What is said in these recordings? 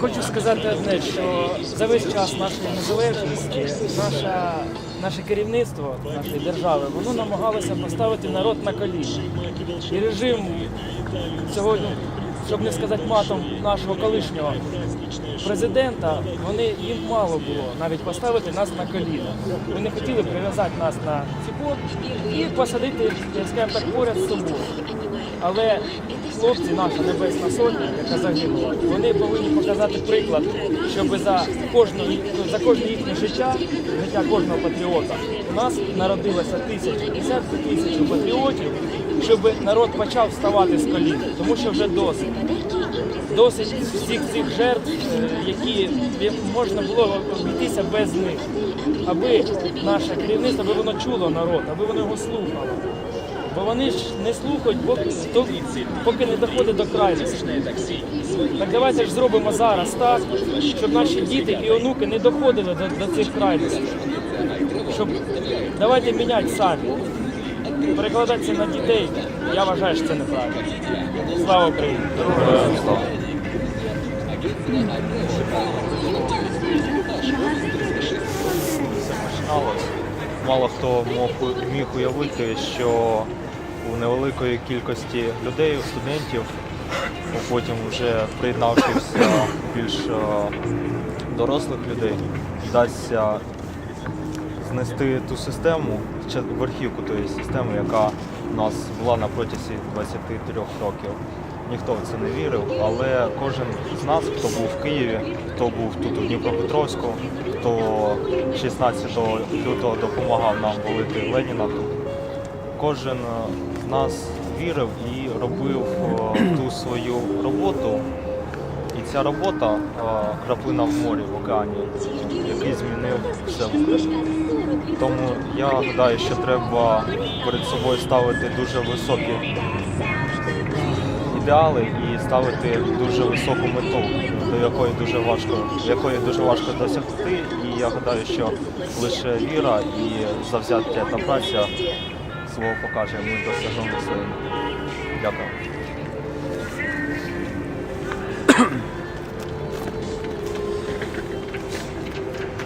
хочу сказати одне, що за весь час нашої незалежності наша, наше керівництво нашої держави воно намагалося поставити народ на коліна. І режим сьогодні, щоб не сказати матом нашого колишнього президента, вони їм мало було навіть поставити нас на коліна. Вони хотіли прив'язати нас на ціпок і посадити, як скажемо так, поряд з собою. Але хлопці, наша небесна сотня, яка загинула, вони повинні показати приклад, щоб за кожну за кожне їхнє життя, життя кожного патріота, у нас народилося тисячі, десятки тисяч патріотів, щоб народ почав вставати з колін, тому що вже досить. Досить всіх цих жертв, е, які можна було обійтися без них, аби наше керівництво, аби воно чуло народ, аби воно його слухало. Бо вони ж не слухають, поки, поки не доходить до крайності. Так давайте ж зробимо зараз так, щоб наші діти і онуки не доходили до, до цих крайностей. Щоб давайте міняти самі. Перекладатися на дітей, я вважаю, що це неправильно. Слава Україні! починалось. Мало хто мог, міг уявити, що у невеликої кількості людей, студентів, потім вже приєднавшися більш е, дорослих людей, вдасться знести ту систему, верхівку тої системи, яка у нас була на протязі 23 років. Ніхто в це не вірив, але кожен з нас, хто був в Києві, хто був тут у Дніпропетровську, хто 16 лютого допомагав нам валити Леніна тут, кожен е, з нас вірив і робив е, ту свою роботу. І ця робота е, краплина в морі в океані, який змінив все в Україні. Тому я гадаю, що треба перед собою ставити дуже високі ідеали і ставити дуже високу мету, до якої дуже важко, якої дуже важко досягти. І я гадаю, що лише віра і завзяття та праця свого покаже, ми досягнемо своєї. Дякую.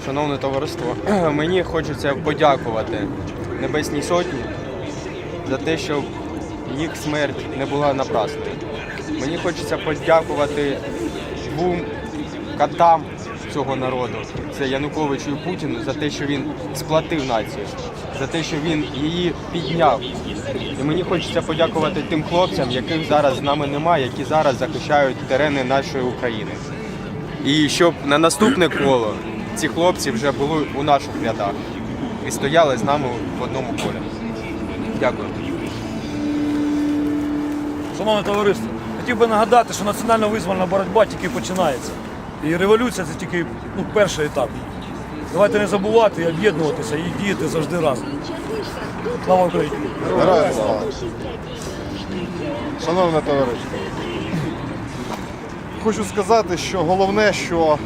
Шановне товариство, мені хочеться подякувати Небесній Сотні за те, щоб їх смерть не була напрасною. Мені хочеться подякувати двом катам цього народу, це Януковичу і Путіну, за те, що він сплатив націю, за те, що він її підняв. І мені хочеться подякувати тим хлопцям, яких зараз з нами немає, які зараз захищають терени нашої України. І щоб на наступне коло ці хлопці вже були у наших рядах і стояли з нами в одному полі. Дякую. Шановне товариство, хотів би нагадати, що національно визвольна боротьба тільки починається. І революція це тільки ну, перший етап. Давайте не забувати і об'єднуватися і діяти завжди разом. Слава Україні! Героям слава. Шановне товариство, хочу сказати, що головне, що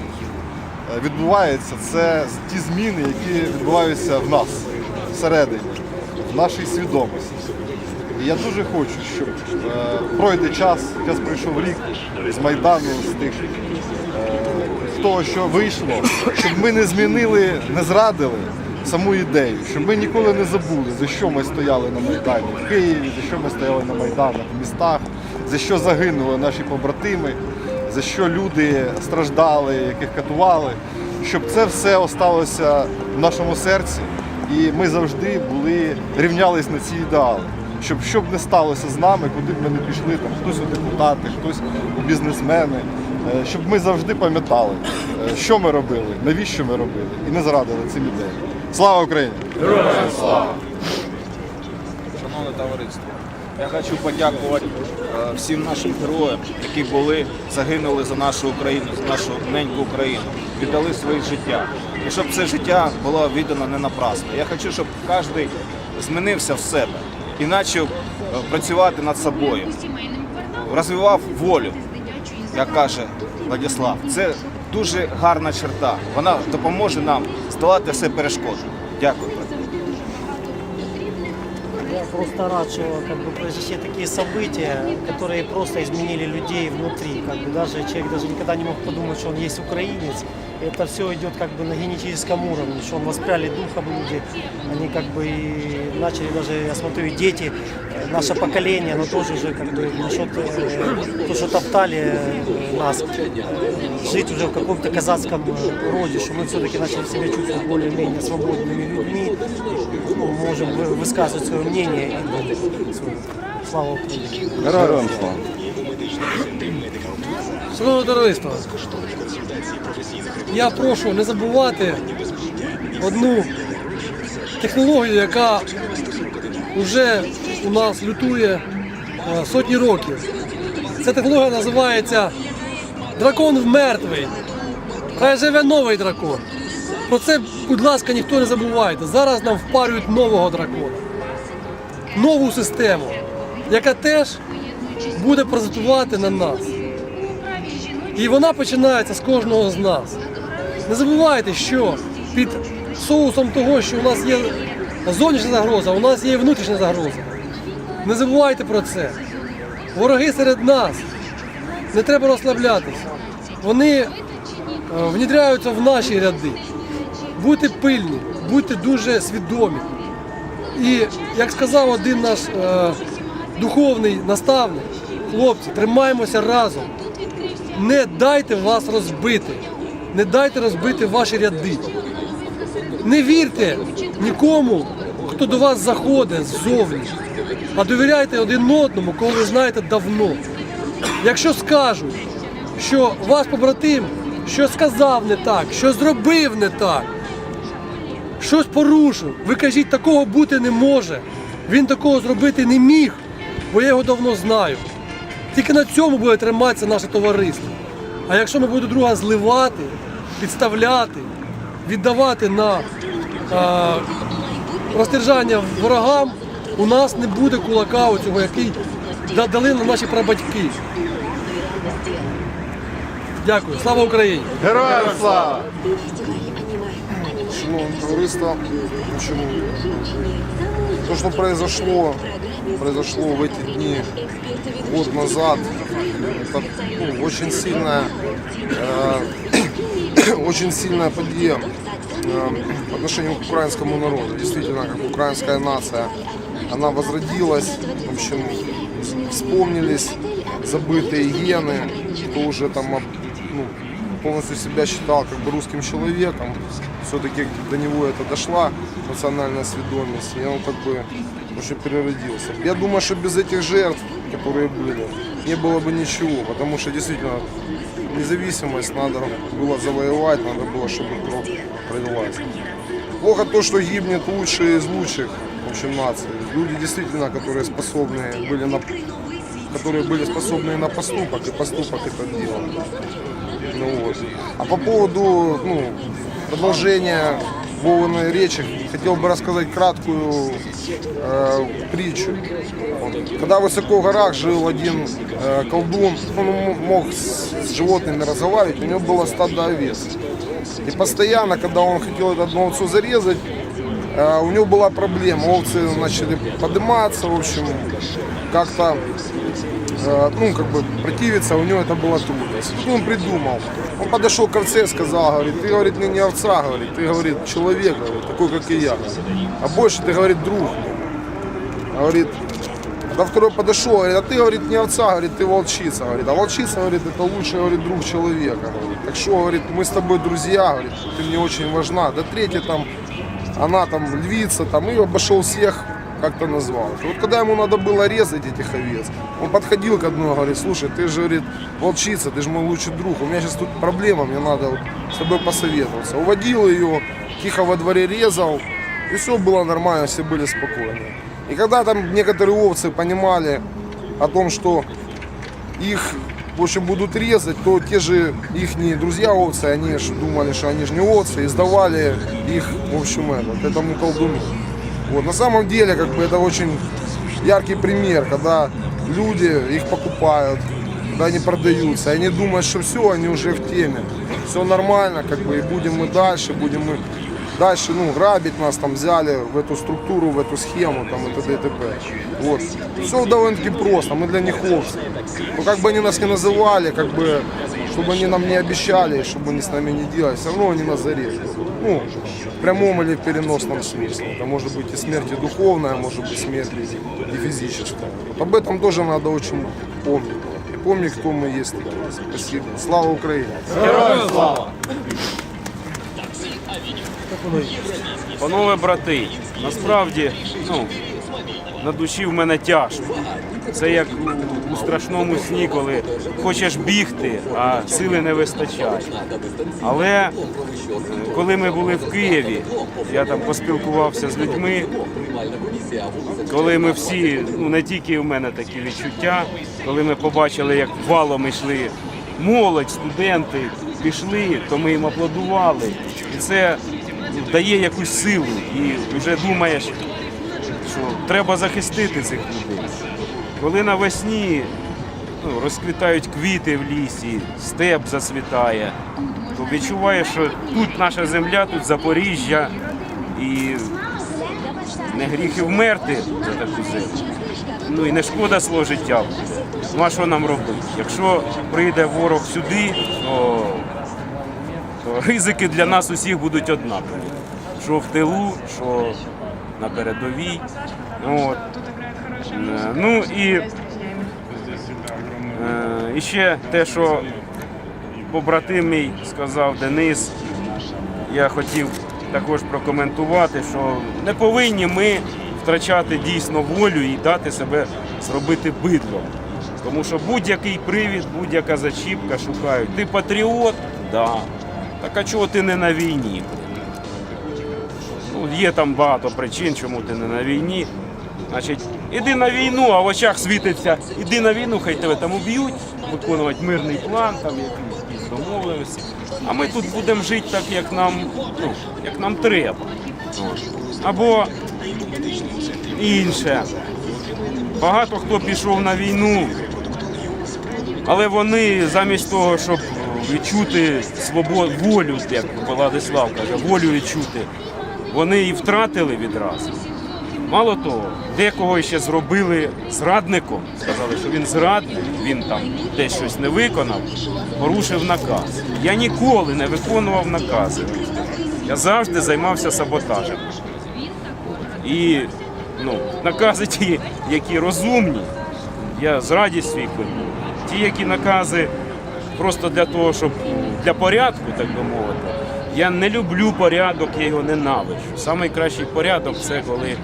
е, відбувається, це ті зміни, які відбуваються в нас всередині, в нашій свідомості. І я дуже хочу, щоб е, пройде час, час пройшов рік з Майдану, з тих е, того, що вийшло, щоб ми не змінили, не зрадили саму ідею, щоб ми ніколи не забули, за що ми стояли на Майдані в Києві, за що ми стояли на Майданах в містах, за що загинули наші побратими, за що люди страждали, яких катували, щоб це все осталося в нашому серці, і ми завжди були рівнялись на ці ідеали. Щоб що б не сталося з нами, куди б ми не пішли, там хтось у депутати, хтось у бізнесмени, е, щоб ми завжди пам'ятали, е, що ми робили, навіщо ми робили, і не зрадили цим ідеям. Слава Україні! Шановне товариство, я хочу подякувати е, всім нашим героям, які були, загинули за нашу Україну, за нашу неньку Україну, віддали своє життя. І щоб це життя було віддано не напрасно. Я хочу, щоб кожен змінився в себе і почав е, працювати над собою, розвивав волю, як каже Владислав. Це дуже гарна черта. Вона допоможе нам здолати все перешкоди. Дякую. Я просто рад, что как бы, произошли такие события, которые просто изменили людей внутри. Как бы, даже человек даже никогда не мог подумать, что он есть украинец. Это все идет как бы на генетическом уровне, что он воспряли духом люди. Они как бы и начали даже, я смотрю, и дети, э, наше поколение, оно тоже уже как бы насчет э, то, что топтали э, нас, жить уже в каком-то казацком роде, что мы все-таки начали себя чувствовать более-менее свободными людьми, можем вы- высказывать свое мнение и думать. Слава Украине! Героям слава. Шановне товариство, я прошу не забувати одну технологію, яка вже у нас лютує е, сотні років. Ця технологія називається дракон мертвий. Хай живе новий дракон. Про це, будь ласка, ніхто не забувайте. Зараз нам впарюють нового дракона, нову систему, яка теж буде паразитувати на нас. І вона починається з кожного з нас. Не забувайте, що під соусом того, що у нас є зовнішня загроза, у нас є внутрішня загроза. Не забувайте про це. Вороги серед нас. Не треба розслаблятися. Вони е, внідряються в наші ряди. Будьте пильні, будьте дуже свідомі. І як сказав один наш е, духовний наставник, хлопці, тримаємося разом. Не дайте вас розбити. Не дайте розбити ваші ряди. Не вірте нікому, хто до вас заходить ззовні, а довіряйте один одному, кого ви знаєте давно. Якщо скажуть, що ваш побратим що сказав не так, що зробив не так, щось порушив, ви кажіть, такого бути не може. Він такого зробити не міг, бо я його давно знаю. Тільки на цьому буде триматися наше товариство. А якщо ми будемо друга зливати, підставляти, віддавати на а, розтержання ворогам, у нас не буде кулака оцього, який да- дали нам наші прабатьки. Дякую. Слава Україні! Героям слава! Шановное товариство, в общем, то, что произошло, произошло в эти дни, год назад, это ну, очень сильная, э, очень сильная подъем э, по отношению к украинскому народу. Действительно, как украинская нация, она возродилась, в общем, вспомнились забытые гены, кто уже там ну, полностью себя считал как бы русским человеком, все-таки до него это дошла национальная сведомость, и он как бы уже переродился. Я думаю, что без этих жертв, которые были, не было бы ничего, потому что действительно независимость надо было завоевать, надо было, чтобы кровь пролилась. Плохо то, что гибнет лучшие из лучших в общем, наций. Люди действительно, которые способны были на которые были способны на поступок, и поступок это делал. Ну вот. А по поводу ну, продолжения Вованной речи, хотел бы рассказать краткую э, притчу. Вот. Когда высоко в горах жил один э, колдун, он м- мог с, с животными разговаривать, у него было стадо овец. И постоянно, когда он хотел эту одну овцу зарезать, э, у него была проблема. Овцы начали подниматься, в общем, как-то э, ну, как бы противиться, у него это было трудно. Что он придумал? Он подошел к овце и сказал, говорит, ты, говорит, мне не овца, говорит, ты, говорит, человек, говорит, такой, как и я. А больше ты, говорит, друг. мой». Говорит, да второй подошел, говорит, а ты, говорит, не овца, говорит, ты волчица, говорит. А волчица, говорит, это лучший, говорит, друг человека. Говорит. Так что, говорит, мы с тобой друзья, говорит, ты мне очень важна. Да третья там, она там львица, там, и обошел всех, как-то назвал. Вот когда ему надо было резать этих овец, он подходил к одной, говорит, слушай, ты же, говорит, волчица, ты же мой лучший друг, у меня сейчас тут проблема, мне надо вот с тобой посоветоваться. Уводил ее, тихо во дворе резал, и все было нормально, все были спокойны. И когда там некоторые овцы понимали о том, что их, в общем, будут резать, то те же их друзья овцы, они же думали, что они же не овцы, и сдавали их, в общем, этот, этому колдуну. Вот, на самом деле, как бы, это очень яркий пример, когда люди их покупают, когда они продаются, и они думают, что все, они уже в теме, все нормально, как бы, и будем мы дальше, будем мы Дальше, ну, грабить нас, там взяли в эту структуру, в эту схему, там, и т.д. и т.п. Вот. Все довольно-таки просто, мы для них овцы. Ну, как бы они нас не называли, как бы, чтобы они нам не обещали, чтобы они с нами не делали, все равно они нас зарежут. Ну, в прямом или в переносном смысле. Это может быть и смерть и духовная, может быть смерть и физическая. Вот об этом тоже надо очень помнить. И помнить, кто мы есть. Спасибо. Слава Украине! Панове брати, насправді, ну, на душі в мене тяжко. Це як у, у страшному сні, коли хочеш бігти, а сили не вистачає. Але е, коли ми були в Києві, я там поспілкувався з людьми, коли ми всі, ну не тільки в мене такі відчуття, коли ми побачили, як валом йшли молодь, студенти, пішли, то ми їм аплодували. І це дає якусь силу. І вже думаєш, що треба захистити цих людей. Коли навесні ну, розквітають квіти в лісі, степ зацвітає, то відчуваєш, що тут наша земля, тут Запоріжжя, і не гріх і вмерти за таку землю. Ну і не шкода свого життя. Ну а що нам робити? Якщо прийде ворог сюди, то, то ризики для нас усіх будуть однакові. Що в тилу, що на передовій. От. Е, Ну і, е, і ще те, що побратим мій сказав Денис, я хотів також прокоментувати, що не повинні ми втрачати дійсно волю і дати себе зробити бидлом. Тому що будь-який привід, будь-яка зачіпка шукають. Ти патріот? Да. Так а чого ти не на війні? Ну, є там багато причин, чому ти не на війні. Значить, іди на війну, а в очах світиться, іди на війну, хай тебе там уб'ють, виконувати мирний план, там якісь, домовленості. А ми тут будемо жити так, як нам, ну, як нам треба. Або інше. Багато хто пішов на війну, але вони замість того, щоб відчути свободу, волю, як Владислав каже, волю відчути, вони і втратили відразу. Мало того, декого ще зробили зрадником. Сказали, що він зрадник, він там десь щось не виконав, порушив наказ. Я ніколи не виконував накази. Я завжди займався саботажем. І ну, накази ті, які розумні, я з радістю їх виконую. Ті, які накази просто для того, щоб для порядку, так би мовити. Я не люблю порядок, я його ненавиджу. Самий кращий порядок це коли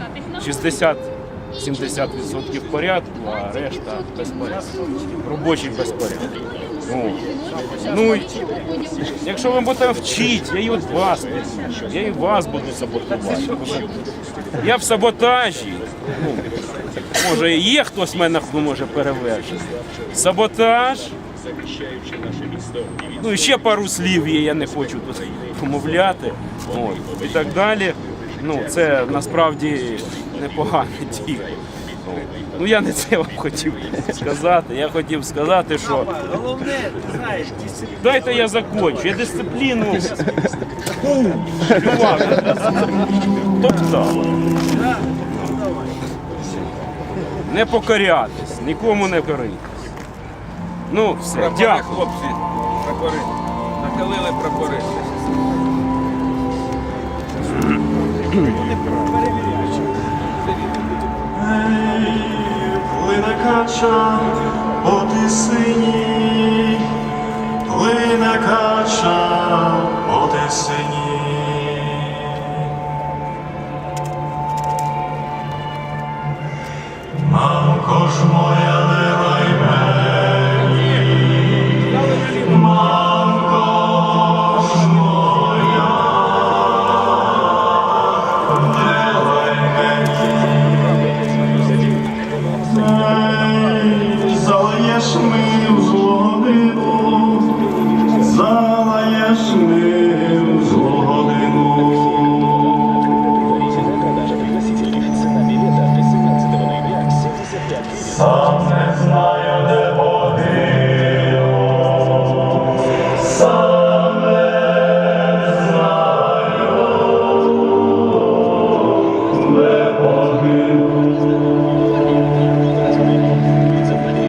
60-70% порядку, а решта безпорядку. Робочий безпорядок. О. Ну, якщо ви будете вчити, я і от вас я і вас буду саботувати. Я в саботажі. Ну, може, є хтось мене хто може перевершити. Саботаж. Ну і ще пару слів є, я не хочу тут помовляти. От, і так далі. Ну, це насправді непогане діло. Ну я не це вам хотів сказати. Я хотів сказати, що дайте я закончу. Я дисципліну топтав. Не покорятись, нікому не корити. Ну, все, Прапори, дякую. хлопці, прапори. Нахилили прапори. Плине кача по тисині, плине кача